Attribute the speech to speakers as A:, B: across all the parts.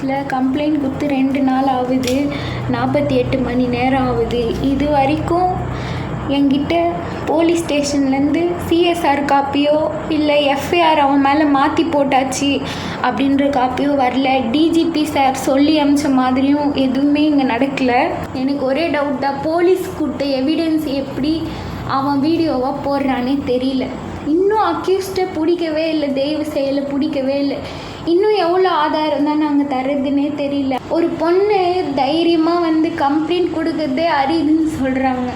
A: ஆஃபீஸில் கம்ப்ளைண்ட் கொடுத்து ரெண்டு நாள் ஆகுது நாற்பத்தி எட்டு மணி நேரம் ஆகுது. இது வரைக்கும் என்கிட்ட போலீஸ் ஸ்டேஷன்லேருந்து சிஎஸ்ஆர் காப்பியோ இல்லை எஃப்ஐஆர் அவன் மேலே மாற்றி போட்டாச்சு அப்படின்ற காப்பியோ வரல. டிஜிபி சார் சொல்லி அமிச்ச மாதிரியும் எதுவுமே இங்கே நடக்கலை. எனக்கு ஒரே டவுட் தான் போலீஸ் கொடுத்த எவிடன்ஸ் எப்படி அவன் வீடியோவாக போடுறானே தெரியல. இன்னும் அக்யூஸ்டை பிடிக்கவே இல்லை தெய்வ செயலை பிடிக்கவே இல்லை. இன்னும் எவ்வளோ ஆதாரம் தான் நாங்கள் தர்றதுன்னே தெரியல. ஒரு பொண்ணு தைரியமாக வந்து கம்ப்ளைண்ட் கொடுக்குறதே அரிதுன்னு சொல்கிறாங்க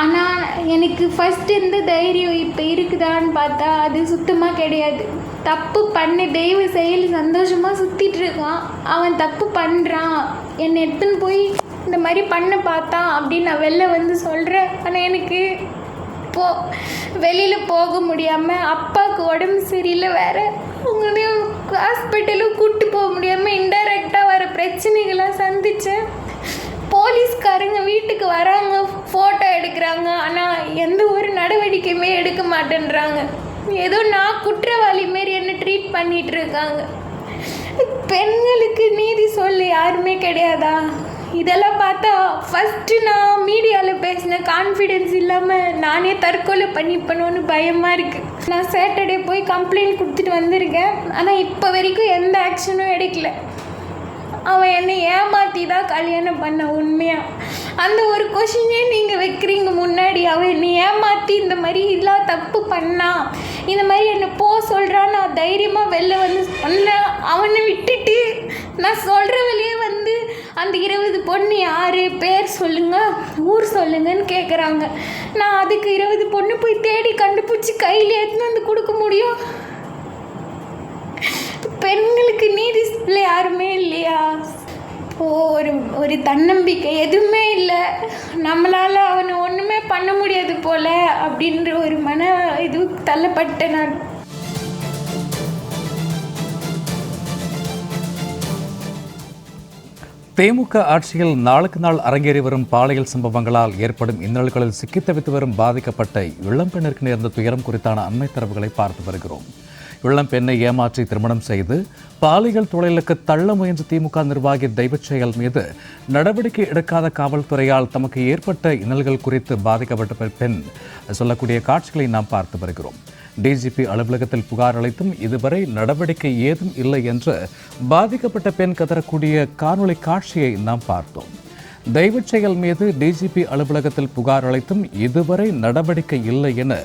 A: ஆனால் எனக்கு ஃபஸ்ட் இருந்த தைரியம் இப்போ இருக்குதான்னு பார்த்தா அது சுத்தமாக கிடையாது. தப்பு பண்ண தெய்வ செயல் சந்தோஷமாக சுற்றிட்டு இருக்கான். அவன் தப்பு பண்ணுறான் என்னை எடுத்துன்னு போய் இந்த மாதிரி பண்ண பார்த்தான் அப்படின்னு நான் வெளில வந்து சொல்கிறேன் ஆனால் எனக்கு போ வெளியில் போக முடியாமல் அப்பாவுக்கு உடம்பு சரியில்லை வேறு. அவங்களையும் ஹாஸ்பிட்டலும் கூப்பிட்டு போக முடியாமல் இன்டைரக்டாக வர பிரச்சனைகள்லாம் சந்தித்தேன் போலீஸ்காரங்க வீட்டுக்கு வராங்க ஃபோட்டோ எடுக்கிறாங்க. ஆனால் எந்த ஒரு நடவடிக்கையுமே எடுக்க மாட்டேன்றாங்க. ஏதோ நான் குற்றவாளி மாரி என்ன ட்ரீட் பண்ணிகிட்ருக்காங்க இருக்காங்க. பெண்களுக்கு நீதி சொல்ல யாருமே கிடையாதா? இதெல்லாம் பார்த்தா ஃபஸ்ட்டு நான் மீடியாவில் பேசின கான்ஃபிடென்ஸ் இல்லாமல் நானே தற்கொலை பண்ணிப்பணும்னு பயமாக இருக்குது நான் சாட்டர்டே போய் கம்ப்ளைண்ட் கொடுத்துட்டு வந்திருக்கேன். ஆனால் இப்போ வரைக்கும் எந்த ஆக்ஷனும் எடுக்கல. அவன் என்னை ஏமாற்றி தான் கல்யாணம் பண்ண உண்மையாக அந்த ஒரு கொஷினே நீங்கள் வைக்கிறீங்க முன்னாடி. அவன் என்னை ஏமாற்றி இந்த மாதிரி இதெல்லாம் தப்பு பண்ணா. இந்த மாதிரி என்னை போ சொல்கிறான் நான் தைரியமாக வெளில வந்து சொன்னேன். அவனை விட்டுட்டு நான் சொல்கிற வழியே அந்த இருபது பொண்ணு யார்? பேர் சொல்லுங்க. ஊர் சொல்லுங்கன்னு கேட்குறாங்க நான் அதுக்கு இருபது பொண்ணு போய் தேடி கண்டுபிடிச்சி கையில் எடுத்துன்னு வந்து கொடுக்க முடியும்? பெண்களுக்கு நீதி சொல்ல யாருமே இல்லையா? ஓ ஒரு ஒரு தன்னம்பிக்கை எதுவுமே இல்லை. நம்மளால் அவனை ஒன்றுமே பண்ண முடியாது போல் அப்படின்ற ஒரு மன இது தள்ளப்பட்ட நான்
B: திமுக ஆட்சியில் நாளுக்கு நாள் அரங்கேறி வரும் பாலியல் சம்பவங்களால் ஏற்படும் இன்னல்களில் சிக்கித் தவித்து வரும் பாதிக்கப்பட்ட இளம்பெண்ணிற்கு நேர்ந்த துயரம் குறித்தான அண்மை தரவுகளை பார்த்து வருகிறோம். இளம்பெண்ணை ஏமாற்றி திருமணம் செய்து பாலியல் தொழிலுக்கு தள்ள முயன்ற திமுக நிர்வாகி தெய்வச் செயல் மீது நடவடிக்கை எடுக்காத காவல்துறையால் தமக்கு ஏற்பட்ட இன்னல்கள் குறித்து பாதிக்கப்பட்ட பெண் சொல்லக்கூடிய காட்சிகளை நாம் பார்த்து வருகிறோம். டிஜிபி அலுவலகத்தில் புகார் அளித்தும் இதுவரை நடவடிக்கை ஏதும் இல்லை என்று பாதிக்கப்பட்ட பெண் கதறக்கூடிய காணொளி காட்சியை நாம் பார்த்தோம். தெய்வச் செயல் மீது டிஜிபி அலுவலகத்தில் புகார் அளித்தும் இதுவரை நடவடிக்கை இல்லை என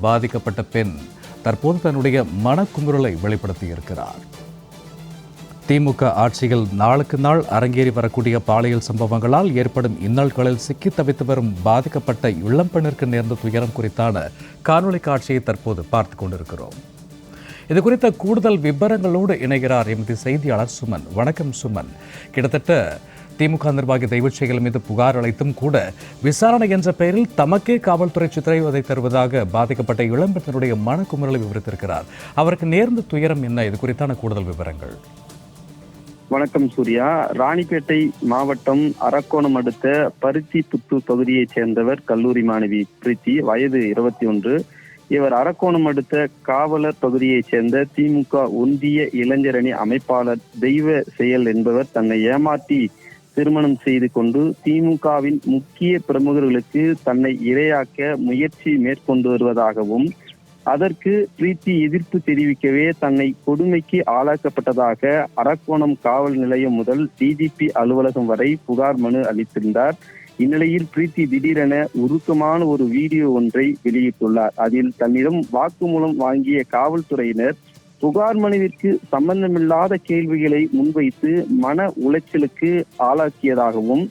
B: பாதிக்கப்பட்ட பெண் தற்போது தன்னுடைய மனக்குமுறலை வெளிப்படுத்தியிருக்கிறார். திமுக ஆட்சியில் நாளுக்கு நாள் அரங்கேறி வரக்கூடிய பாலியல் சம்பவங்களால் ஏற்படும் இன்னல்களில் சிக்கி தவித்து வரும் பாதிக்கப்பட்ட இளம்பெண்ணிற்கு நேர்ந்த துயரம் குறித்தான காணொளி காட்சியை தற்போது பார்த்து கொண்டிருக்கிறோம். இது குறித்த கூடுதல் விவரங்களோடு இணைகிறார் எமது செய்தியாளர் சுமன். வணக்கம் சுமன். கிட்டத்தட்ட திமுக நிர்வாகி தெய்வச்செயல் மீது புகார் அளித்தும் கூட விசாரணை என்ற பெயரில் தமக்கே காவல்துறை சித்திரைவதை தருவதாக பாதிக்கப்பட்ட இளம்பெண்ணினுடைய மனக்குமுறலை விவரித்திருக்கிறார். அவருக்கு நேர்ந்த துயரம் என்ன? இது குறித்தான கூடுதல் விவரங்கள்.
C: வணக்கம் சூர்யா. ராணிப்பேட்டை மாவட்டம் அரக்கோணம் அடுத்த பருத்தி புத்தூர் பகுதியைச் சேர்ந்தவர் கல்லூரி மாணவி பிரீத்தி. வயது இருபத்தி ஒன்று. இவர் அரக்கோணம் அடுத்த காவலர் பகுதியைச் சேர்ந்த திமுக ஒன்றிய இளைஞரணி அமைப்பாளர் தெய்வ செயல் என்பவர் தன்னை ஏமாற்றி திருமணம் செய்து கொண்டு திமுகவின் முக்கிய பிரமுகர்களுக்கு தன்னை இரையாக்க முயற்சி மேற்கொண்டு வருவதாகவும் அதற்கு பிரீத்தி எதிர்ப்பு தெரிவிக்கவே தன்னை கொடுமைக்கு ஆளாக்கப்பட்டதாக அரக்கோணம் காவல் நிலையம் முதல் டிஜிபி அலுவலகம் வரை புகார் மனு அளித்திருந்தார். இந்நிலையில் பிரீத்தி திடீரென உருக்கமான ஒரு வீடியோ ஒன்றை வெளியிட்டுள்ளார். அதில் தன்னிடம் வாக்குமூலம் வாங்கிய காவல்துறையினர் புகார் மனுவிற்கு சம்பந்தமில்லாத கேள்விகளை முன்வைத்து மன உளைச்சலுக்கு ஆளாக்கியதாகவும்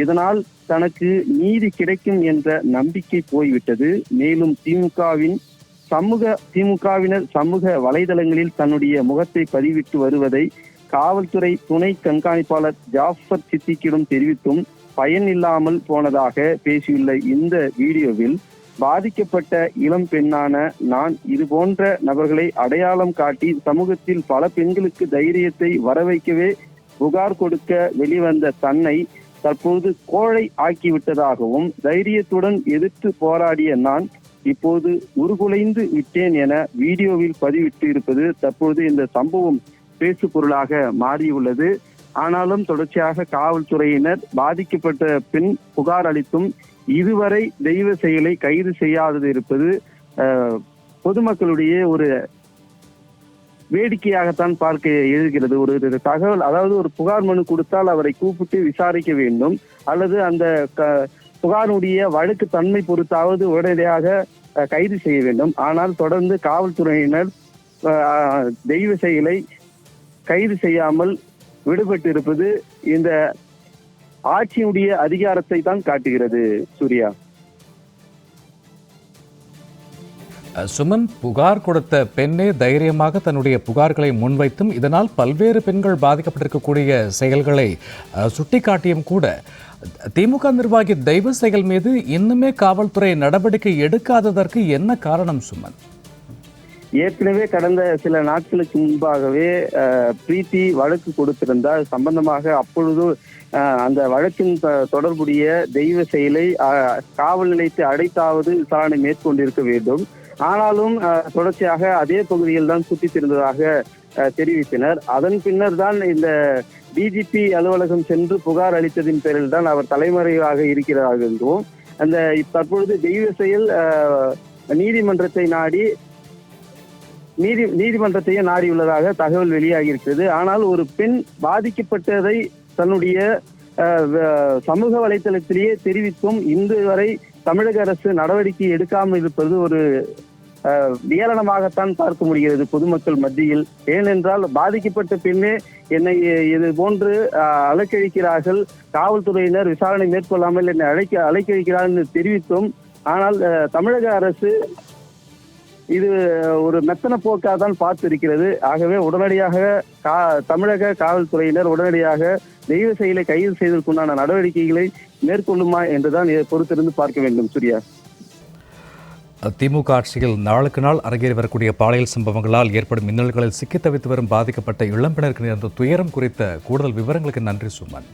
C: இதனால் தனக்கு நீதி கிடைக்கும் என்ற நம்பிக்கை போய்விட்டது. மேலும் திமுகவின் சமூக திமுகவினர் சமூக வலைதளங்களில் தன்னுடைய முகத்தை பதிவிட்டு வருவதை காவல்துறை துணை கண்காணிப்பாளர் ஜாஃபர் சித்திக்கிடம் தெரிவித்தும் பயன் இல்லாமல் போனதாக பேசியுள்ள இந்த வீடியோவில் பாதிக்கப்பட்ட இளம் பெண்ணான நான் இது போன்ற நபர்களை அடையாளம் காட்டி சமூகத்தில் பல பெண்களுக்கு தைரியத்தை வரவைக்கவே புகார் கொடுக்க வெளிவந்த தன்னை தற்போது கோழை ஆக்கிவிட்டதாகவும் தைரியத்துடன் எதிர்த்து போராடிய நான் இப்போது உருகுலைந்து விட்டேன் என வீடியோவில் பதிவிட்டு இருப்பது தற்போது இந்த சம்பவம் பேசு பொருளாக மாறியுள்ளது. ஆனாலும் தொடர்ச்சியாக காவல்துறையினர் பாதிக்கப்பட்ட பின் புகார் அளித்தும் இதுவரை தெய்வ செயலை கைது செய்யாதது இருப்பது பொதுமக்களுடைய ஒரு வேடிக்கையாகத்தான் பார்க்க எழுகிறது. ஒரு ஒரு தகவல் அதாவது ஒரு புகார் மனு கொடுத்தால் அவரை கூப்பிட்டு விசாரிக்க வேண்டும். அல்லது அந்த க- புகாருடைய வழக்கு தன்மை பொறுத்தாவது உடனடியாக அஹ், கைது செய்ய வேண்டும். ஆனால் தொடர்ந்து காவல்துறையினர் அஹ், தெய்வ செயலை கைது செய்யாமல் விடுபட்டு இருப்பது இந்த ஆட்சியுடைய அதிகாரத்தை தான் காட்டுகிறது சூர்யா.
B: சுமன் புகார் கொடுத்த பெண்ணே தைரியமாக தன்னுடைய புகார்களை முன்வைத்தும் இதனால் பல்வேறு பெண்கள் பாதிக்கப்பட்டிருக்கக்கூடிய செயல்களை சுட்டிக்காட்டியும் கூட திமுக நிர்வாகி தெய்வ செயல் மீது இன்னுமே காவல்துறை நடவடிக்கை எடுக்காததற்கு என்ன காரணம் சுமன்?
C: ஏற்கனவே கடந்த சில நாட்களுக்கு முன்பாகவே பிரீத்தி வழக்கு கொடுத்திருந்தால் சம்பந்தமாக அப்பொழுது அந்த வழக்கின் தொடர்புடைய தெய்வ செயலை காவல் நிலையத்தை அடைத்தாவது விசாரணை மேற்கொண்டிருக்க வேண்டும். ஆனாலும் அஹ், தொடர்ச்சியாக அதே பகுதியில் தான் சுத்தி திரிந்ததாக அஹ், தெரிவித்தனர். அதன் பின்னர் தான் இந்த டிஜிபி அலுவலகம் சென்று புகார் அளித்ததின் பேரில் தான் அவர் தலைமறைவாக இருக்கிறார் என்றும் அந்த தற்பொழுது தெய்வ செயல் நீதிமன்றத்தை நாடி நீதி நீதிமன்றத்தையே நாடியுள்ளதாக தகவல் வெளியாகி இருக்கிறது ஆனால் ஒரு பெண் பாதிக்கப்பட்டதை தன்னுடைய அஹ், சமூக வலைத்தளத்திலேயே தெரிவித்தும் இன்று வரை தமிழக அரசு நடவடிக்கை எடுக்காமல் இருப்பது ஒரு அஹ், வியலனமாகத்தான் பார்க்க முடிகிறது பொதுமக்கள் மத்தியில். ஏனென்றால் பாதிக்கப்பட்ட பின்னே என்னை இது போன்று அலைக்கழிக்கிறார்கள். காவல்துறையினர் விசாரணை மேற்கொள்ளாமல் என்னை அழைக்க அலைக்கழிக்கிறார்கள் என்று தெரிவித்தோம் ஆனால் தமிழக அரசு இது ஒரு மெத்தன போக்காக தான் பார்த்திருக்கிறது. ஆகவே உடனடியாக கா தமிழக காவல்துறையினர் உடனடியாக தெய்வ செயலை கைது செய்வதற்குண்டான நடவடிக்கைகளை மேற்கொள்ளுமா என்றுதான் இதை பொறுத்திருந்து பார்க்க வேண்டும் சூர்யா.
B: திமுக ஆட்சியில் நாளுக்கு நாள் அரங்கேறி வரக்கூடிய பாலியல் சம்பவங்களால் ஏற்படும் மின்னல்களில் சிக்கித் தவித்து வரும் பாதிக்கப்பட்ட இளம்பினருக்கு நேர்ந்த துயரம் குறித்த கூடுதல் விவரங்களுக்கு நன்றி சுமன்.